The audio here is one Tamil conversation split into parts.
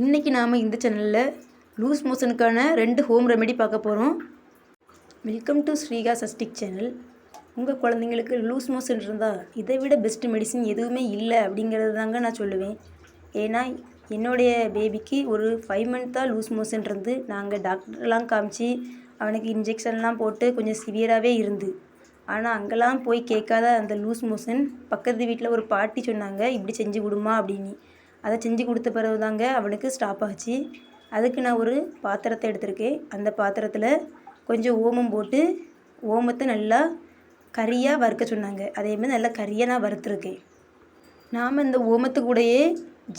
இன்றைக்கி நாம் இந்த சேனலில் லூஸ் மோஷனுக்கான ரெண்டு ஹோம் ரெமெடி பார்க்க போகிறோம் வெல்கம் டு ஸ்ரீகா சஸ்டிக் சேனல் உங்கள் குழந்தைங்களுக்கு லூஸ் மோஷன் இருந்தால் இதை விட பெஸ்ட் மெடிசின் எதுவுமே இல்லை அப்படிங்கிறது தாங்க நான் சொல்லுவேன். ஏன்னா என்னுடைய பேபிக்கு ஒரு ஃபைவ் மந்த்தாக லூஸ் மோஷன் இருந்து நாங்கள் டாக்டர்லாம் காமிச்சு அவனுக்கு இன்ஜெக்ஷன்லாம் போட்டு கொஞ்சம் சிவியராகவே இருந்து. ஆனால் அங்கெல்லாம் போய் கேட்காத அந்த லூஸ் மோஷன் பக்கத்து வீட்டில் ஒரு பாட்டி சொன்னாங்க இப்படி செஞ்சு கொடுமா அப்படின்னு. அதை செஞ்சு கொடுத்த பிறகு தாங்க அவனுக்கு ஸ்டாப் ஆச்சு. அதுக்கு நான் ஒரு பாத்திரத்தை எடுத்திருக்கேன். அந்த பாத்திரத்தில் கொஞ்சம் ஓமம் போட்டு ஓமத்தை நல்லா கறியாக வறுக்க சொன்னாங்க. அதேமாதிரி நல்லா கறியாக நான் வறுத்துருக்கேன். நாம் இந்த ஓமத்து கூடயே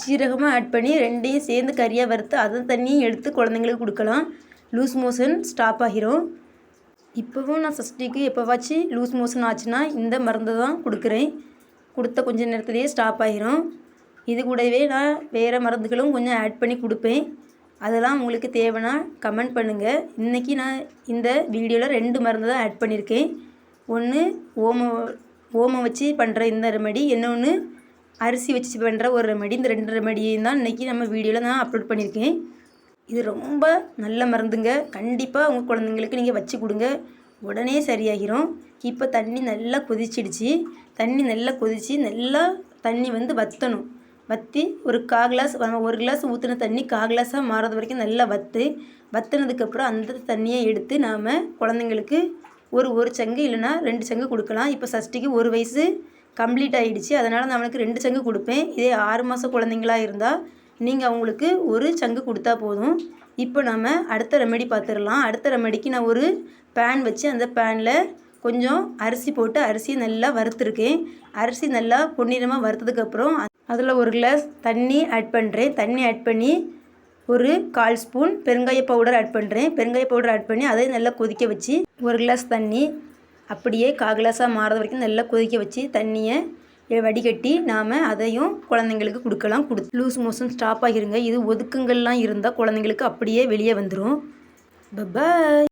ஜீரகமாக ஆட் பண்ணி ரெண்டையும் சேர்ந்து கறியாக வறுத்து அதை தண்ணியும் எடுத்து குழந்தைங்களுக்கு கொடுக்கலாம். லூஸ் மோஷன் ஸ்டாப் ஆகிரும். இப்போவும் நான் சஷ்டிக்கு எப்போவாச்சும் லூஸ் மோஷன் ஆச்சுன்னா இந்த மருந்து தான் கொடுக்குறேன். கொடுத்த கொஞ்ச நேரத்துலேயே ஸ்டாப் ஆகிரும் இது கூடவே நான் வேறு மருந்துகளும் கொஞ்சம் ஆட் பண்ணி கொடுப்பேன். அதெல்லாம் உங்களுக்கு தேவைன்னா கமெண்ட் பண்ணுங்கள் இன்றைக்கி நான் இந்த வீடியோவில் ரெண்டு மருந்து தான் ஆட் பண்ணியிருக்கேன் ஒன்று ஓமம் ஓமம் வச்சு பண்ணுற இந்த ரெமெடி இன்னொன்று அரிசி வச்சு பண்ணுற ஒரு ரெமெடி இந்த ரெண்டு ரெமெடியும் தான் இன்றைக்கி நம்ம வீடியோவில் நான் அப்லோட் பண்ணியிருக்கேன் இது ரொம்ப நல்ல மருந்துங்க. கண்டிப்பாக உங்கள் குழந்தைங்களுக்கு நீங்கள் வச்சு கொடுங்க. உடனே சரியாகிரும். இப்போ தண்ணி நல்லா கொதிச்சிடுச்சு. தண்ணி நல்லா கொதித்து நல்லா தண்ணி வந்து வற்றணும் வற்றி ஒரு கா கிளாஸ் நம்ம ஒரு கிளாஸ் ஊற்றின தண்ணி கா கிளாஸாக மாறது வரைக்கும் நல்லா வற்று வற்றுனதுக்கப்புறம் அந்த தண்ணியை எடுத்து நாம் குழந்தைங்களுக்கு ஒரு ஒரு சங்கு இல்லைன்னா ரெண்டு சங்கு கொடுக்கலாம். இப்போ சஷ்டிக்கு ஒரு வயசு கம்ப்ளீட் ஆகிடுச்சு அதனால் நான் அவனுக்கு ரெண்டு சங்கு கொடுப்பேன். இதே ஆறு மாத குழந்தைங்களா இருந்தால் நீங்கள் அவங்களுக்கு ஒரு சங்கு கொடுத்தா போதும். இப்போ நம்ம அடுத்த ரெமெடி பார்த்துடலாம் அடுத்த ரெமெடிக்கு நான் ஒரு பேன் வச்சு அந்த பேனில் கொஞ்சம் அரிசி போட்டு அரிசியை நல்லா வறுத்துருக்கேன். அரிசி நல்லா பொன்னிறமாக வறுத்ததுக்கப்புறம் அதில் ஒரு கிளாஸ் தண்ணி ஆட் பண்ணுறேன் தண்ணி ஆட் பண்ணி ஒரு கால் ஸ்பூன் பெருங்காய பவுடர் ஆட் பண்ணுறேன் பெருங்காய பவுடர் ஆட் பண்ணி அதை நல்லா கொதிக்க வச்சு ஒரு கிளாஸ் தண்ணி அப்படியே கால் கிளாஸாக மாறது வரைக்கும் நல்லா கொதிக்க வச்சு தண்ணியை வடிகட்டி நாம் அதையும் குழந்தைங்களுக்கு கொடுக்கலாம். கொடு லூஸ் மோஷன் ஸ்டாப் ஆகிருங்க. இது ஒதுக்குங்கள்லாம் இருந்தால் குழந்தைங்களுக்கு அப்படியே வெளியே வந்துடும் பபாய்